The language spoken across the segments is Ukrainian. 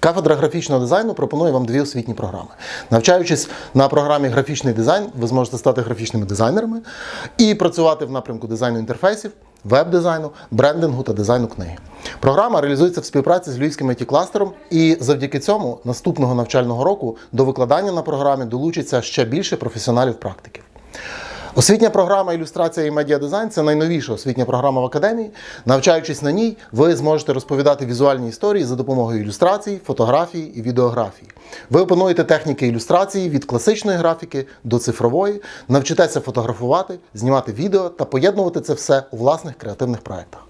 Кафедра графічного дизайну пропонує вам дві освітні програми. Навчаючись на програмі графічний дизайн, ви зможете стати графічними дизайнерами і працювати в напрямку дизайну інтерфейсів, веб-дизайну, брендингу та дизайну книги. Програма реалізується в співпраці з Львівським it кластером і завдяки цьому наступного навчального року до викладання на програмі долучиться ще більше професіоналів-практиків. Освітня програма ілюстрація і медіадизайн це найновіша освітня програма в академії. Навчаючись на ній, ви зможете розповідати візуальні історії за допомогою ілюстрацій, фотографії і відеографії. Ви опануєте техніки ілюстрації від класичної графіки до цифрової, навчитеся фотографувати, знімати відео та поєднувати це все у власних креативних проєктах.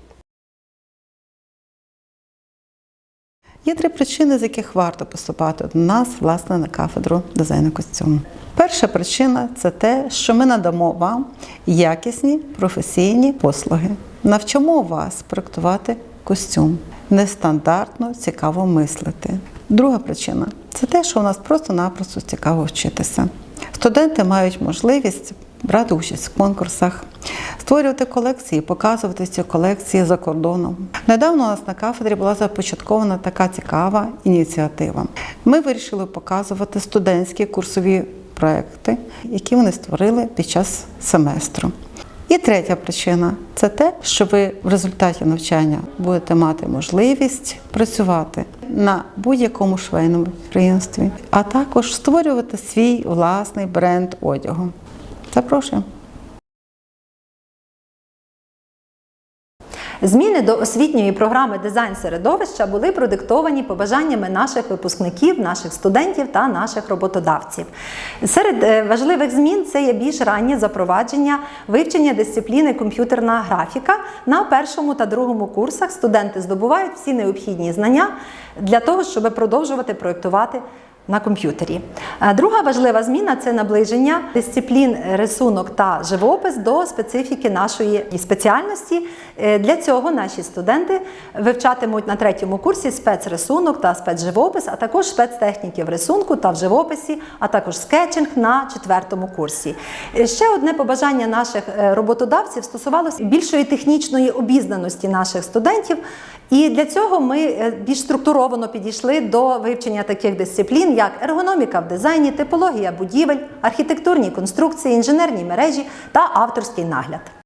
Є три причини, з яких варто поступати до нас, власне, на кафедру дизайну костюму. Перша причина це те, що ми надамо вам якісні професійні послуги. Навчимо вас проектувати костюм, нестандартно цікаво мислити. Друга причина це те, що у нас просто-напросто цікаво вчитися. Студенти мають можливість брати участь в конкурсах, створювати колекції, показувати ці колекції за кордоном. Недавно у нас на кафедрі була започаткована така цікава ініціатива. Ми вирішили показувати студентські курсові проекти, які вони створили під час семестру. І третя причина це те, що ви в результаті навчання будете мати можливість працювати на будь-якому швейному підприємстві, а також створювати свій власний бренд одягу. Запрошуємо. Зміни до освітньої програми дизайн середовища були продиктовані побажаннями наших випускників, наших студентів та наших роботодавців. Серед е, важливих змін це є більш раннє запровадження вивчення дисципліни комп'ютерна графіка. На першому та другому курсах студенти здобувають всі необхідні знання для того, щоб продовжувати проєктувати на комп'ютері. Е, Друга важлива зміна це наближення дисциплін рисунок та живопис до специфіки нашої спеціальності. Е, Для цього наші студенти вивчатимуть на третьому курсі спецрисунок та спецживопис, а також спецтехніки в рисунку та в живописі, а також скетчинг на четвертому курсі. Е, Ще одне побажання наших роботодавців стосувалося більшої технічної обізнаності наших студентів. І для цього ми більш структуровано підійшли до вивчення таких дисциплін, як ергономіка в дизайні, типологія будівель, архітектурні конструкції, інженерні мережі та авторський нагляд.